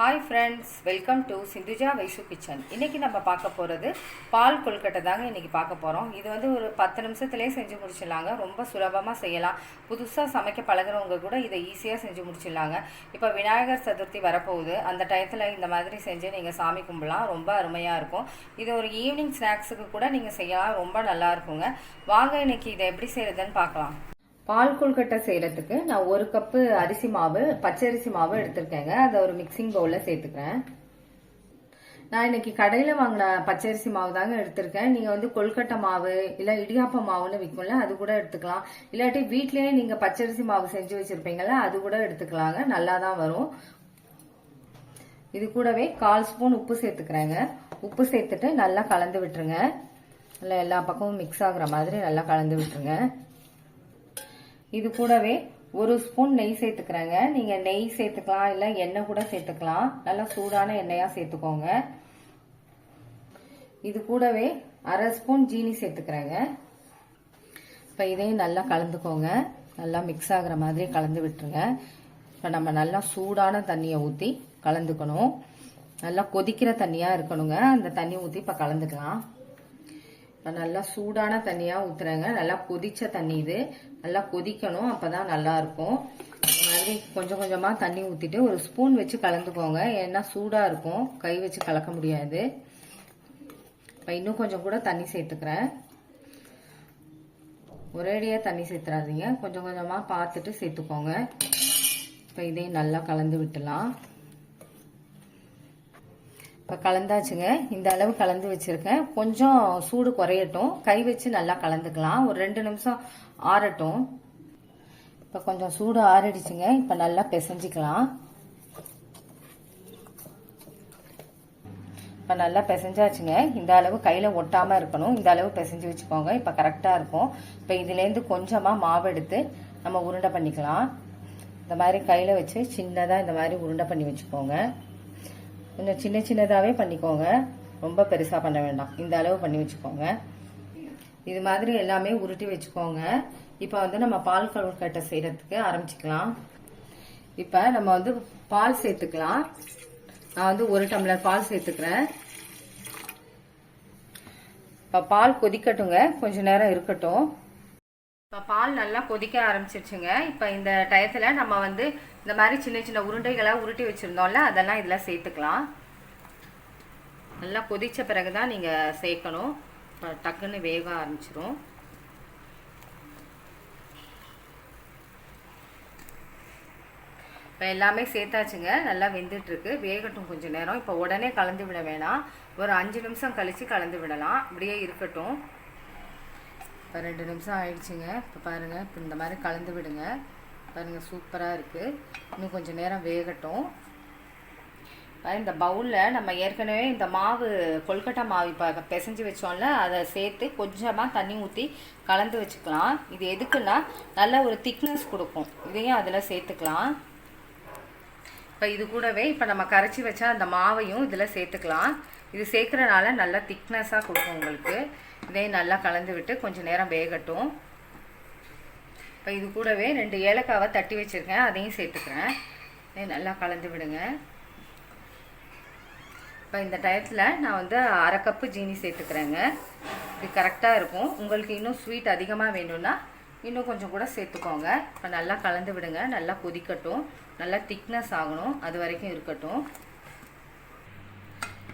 Hi friends welcome to Sindhuja Vaisu kitchen இன்றைக்கி நம்ம பார்க்க போகிறது பால் கொழுக்கட்டை தாங்க இன்றைக்கி பார்க்க போகிறோம் இது வந்து ஒரு பத்து நிமிஷத்துலேயே செஞ்சு முடிச்சிடலாங்க. ரொம்ப சுலபமாக செய்யலாம். புதுசாக சமைக்க பழகுறவங்க கூட இதை ஈஸியாக செஞ்சு முடிச்சிடலாங்க. இப்போ விநாயகர் சதுர்த்தி வரப்போகுது. அந்த டயத்தில் இந்த மாதிரி செஞ்சு நீங்கள் சாமி கும்பிடலாம். ரொம்ப அருமையாக இருக்கும். இது ஒரு ஈவினிங் ஸ்நாக்ஸுக்கு கூட நீங்கள் செய்யலாம். ரொம்ப நல்லா இருக்குங்க. வாங்க இன்னைக்கு இதை எப்படி செய்கிறதுன்னு பார்க்கலாம். பால் கொல்கட்டை செய்யறதுக்கு நான் ஒரு கப்பு அரிசி மாவு பச்சரிசி மாவு எடுத்திருக்கேங்க. அதை ஒரு மிக்சிங் பவுலில் சேர்த்துக்கிறேன். நான் இன்னைக்கு கடையில் வாங்கின பச்சரிசி மாவு தாங்க எடுத்திருக்கேன். நீங்கள் வந்து கொல்கட்டை மாவு இல்லை இடியாப்ப மாவுன்னு விற்கும்ல அது கூட எடுத்துக்கலாம். இல்லாட்டி வீட்லேயே நீங்கள் பச்சரிசி மாவு செஞ்சு வச்சுருப்பீங்கள்ல அது கூட எடுத்துக்கலாங்க. நல்லா தான் வரும். இது கூடவே கால் ஸ்பூன் உப்பு சேர்த்துக்கிறேங்க. உப்பு சேர்த்துட்டு நல்லா கலந்து விட்டுருங்க. நல்லா எல்லா பக்கமும் மிக்ஸ் ஆகுற மாதிரி நல்லா கலந்து விட்டுருங்க. இது கூடவே ஒரு ஸ்பூன் நெய் சேர்த்துக்கிறேங்க. நீங்க நெய் சேர்த்துக்கலாம் இல்ல எண்ணெய் கூட சேர்த்துக்கலாம். நல்லா சூடான எண்ணெயா சேர்த்துக்கோங்க. இது கூடவே அரை ஸ்பூன் ஜீனி சேர்த்துக்கிறேங்க. இப்போ இதையும் நல்லா கலந்துக்கோங்க. நல்லா மிக்ஸ் ஆகுற மாதிரி கலந்து விட்டுருங்க. இப்போ நம்ம நல்லா சூடான தண்ணியை ஊற்றி கலந்துக்கணும். நல்லா கொதிக்கிற தண்ணியாக இருக்கணுங்க. அந்த தண்ணி ஊற்றி இப்போ கலந்துக்கலாம். இப்போ நல்லா சூடான தண்ணியாக ஊத்துறேங்க. நல்லா கொதிச்ச தண்ணி இது. நல்லா கொதிக்கணும் அப்போ தான் நல்லாயிருக்கும் இந்த மாதிரி கொஞ்சம் கொஞ்சமாக தண்ணி ஊற்றிட்டு ஒரு ஸ்பூன் வச்சு கலந்துக்கோங்க. ஏன்னா சூடாக இருக்கும். கை வச்சு கலக்க முடியாது. இப்போ இன்னும் கொஞ்சம் கூட தண்ணி சேர்த்துக்கிறேன். ஒரேடியாக தண்ணி சேர்த்துறாதீங்க. கொஞ்சம் கொஞ்சமாக பார்த்துட்டு சேர்த்துக்கோங்க. இப்போ இதையும் நல்லா கலந்து விட்டுலாம் இப்போ கலந்தாச்சுங்க. இந்த அளவு கலந்து வச்சுருக்கேன். கொஞ்சம் சூடு குறையட்டும். கை வச்சு நல்லா கலந்துக்கலாம். ஒரு ரெண்டு நிமிஷம் ஆறட்டும். இப்போ கொஞ்சம் சூடு ஆறிடுச்சுங்க. இப்போ நல்லா பிசைஞ்சிக்கலாம். இப்போ நல்லா பிசைஞ்சாச்சுங்க. இந்த அளவு கையில் ஒட்டாமல் இருக்கணும். இந்த அளவு பிசைஞ்சு வச்சுக்கோங்க. இப்போ கரெக்டாக இருக்கும். இப்போ இதுலேருந்து கொஞ்சமாக மாவு எடுத்து நம்ம உருண்டை பண்ணிக்கலாம். இந்த மாதிரி கையில் வச்சு சின்னதாக இந்த மாதிரி உருண்டை பண்ணி வச்சுக்கோங்க. கொஞ்சம் சின்ன சின்னதாகவே பண்ணிக்கோங்க. ரொம்ப பெருசாக பண்ண வேண்டாம். இந்த அளவு பண்ணி வச்சுக்கோங்க. இது மாதிரி எல்லாமே உருட்டி வச்சுக்கோங்க. இப்போ வந்து நம்ம பால் கல்கட்டை செய்கிறதுக்கு ஆரம்பிச்சுக்கலாம். இப்போ நம்ம வந்து பால் சேர்த்துக்கலாம். நான் வந்து ஒரு டம்ளர் பால் சேர்த்துக்கிறேன். இப்போ பால் கொதிக்கட்டுங்க. கொஞ்ச நேரம் இருக்கட்டும். இப்போ பால் நல்லா கொதிக்க ஆரம்பிச்சிருச்சுங்க. இப்போ இந்த டயத்தில் நம்ம வந்து இந்த மாதிரி சின்ன சின்ன உருண்டைகளை உருட்டி வச்சுருந்தோம்ல அதெல்லாம் இதில் சேர்த்துக்கலாம். நல்லா கொதித்த பிறகு தான் நீங்கள் சேர்க்கணும் டக்குன்னு வேக ஆரம்பிச்சிரும். இப்போ எல்லாமே சேர்த்தாச்சுங்க. நல்லா வெந்துட்டுருக்கு. வேகட்டும் கொஞ்சம் நேரம். இப்போ உடனே கலந்து விட வேணாம். ஒரு அஞ்சு நிமிஷம் கழித்து கலந்து விடலாம். இப்படியே இருக்கட்டும். இப்போ ரெண்டு நிமிஷம் ஆயிடுச்சுங்க. இப்போ பாருங்கள் இப்போ இந்த மாதிரி கலந்து விடுங்க. பாருங்கள் சூப்பராக இருக்குது இன்னும் கொஞ்சம் நேரம் வேகட்டும். இந்த பவுலில் நம்ம ஏற்கனவே இந்த மாவு கொல்கட்டை மாவு இப்போ பிசைஞ்சு வச்சோம்ல அதை சேர்த்து கொஞ்சமாக தண்ணி ஊற்றி கலந்து வச்சுக்கலாம். இது எதுக்குன்னா நல்ல ஒரு திக்னஸ் கொடுக்கும். இதையும் அதில் சேர்த்துக்கலாம். இப்போ இது கூடவே இப்போ நம்ம கரைச்சி வச்சா அந்த மாவையும் இதில் சேர்த்துக்கலாம். இது சேர்க்குறனால நல்லா திக்னஸாக கொடுக்கும் உங்களுக்கு. இதையும் நல்லா கலந்து விட்டு கொஞ்சம் நேரம் வேகட்டும். இப்போ இது கூடவே ரெண்டு ஏலக்காவை தட்டி வச்சுருக்கேன். அதையும் சேர்த்துக்கிறேன். இதையும் நல்லா கலந்து விடுங்க. இப்போ இந்த டயத்தில் நான் வந்து அரை கப்பு ஜீனி சேர்த்துக்கிறேங்க. இது கரெக்டாக இருக்கும். உங்களுக்கு இன்னும் ஸ்வீட் அதிகமாக வேணும்னா இன்னும் கொஞ்சம் கூட சேர்த்துக்கோங்க. இப்போ நல்லா கலந்து விடுங்க. நல்லா கொதிக்கட்டும். நல்லா திக்னஸ் ஆகணும். அது வரைக்கும் இருக்கட்டும்.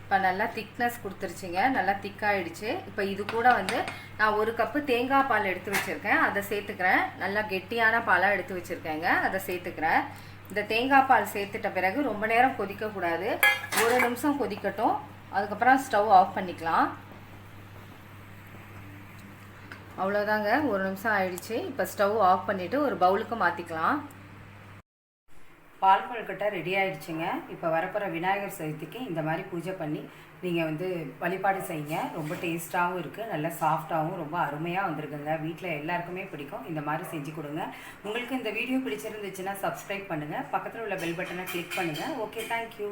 இப்போ நல்லா திக்னஸ் கொடுத்துருச்சிங்க. நல்லா திக்காயிடுச்சு இப்போ இது கூட வந்து நான் ஒரு கப்பு தேங்காய் பால் எடுத்து வச்சுருக்கேன். அதை சேர்த்துக்கிறேன். நல்லா கெட்டியான பாலாக எடுத்து வச்சுருக்கேங்க. அதை சேர்த்துக்கிறேன். இந்த தேங்காய் பால் சேர்த்துட்ட பிறகு ரொம்ப நேரம் கொதிக்கக்கூடாது ஒரு நிமிஷம் கொதிக்கட்டும். அதுக்கப்புறம் ஸ்டவ் ஆஃப் பண்ணிக்கலாம். அவ்வளோதாங்க ஒரு நிமிஷம் ஆயிடுச்சு. இப்போ ஸ்டவ் ஆஃப் பண்ணிவிட்டு ஒரு பவுலுக்கு மாற்றிக்கலாம் பால் கொழுக்கட்டை ரெடி ஆயிடுச்சுங்க. இப்போ வரப்போகிற விநாயகர் சதுர்த்திக்கு இந்த மாதிரி பூஜை பண்ணி நீங்கள் வந்து வழிபாடு செய்யுங்க. ரொம்ப டேஸ்ட்டாகவும் இருக்குது நல்லா சாஃப்டாகவும் ரொம்ப அருமையாக வந்திருக்குங்க. வீட்டில் எல்லாருக்குமே பிடிக்கும். இந்த மாதிரி செஞ்சு கொடுங்க. உங்களுக்கு இந்த வீடியோ பிடிச்சிருந்துச்சுன்னா சப்ஸ்கிரைப் பண்ணுங்கள் பக்கத்தில் உள்ள பெல் பட்டனை கிளிக் பண்ணுங்கள் ஓகே தேங்க்யூ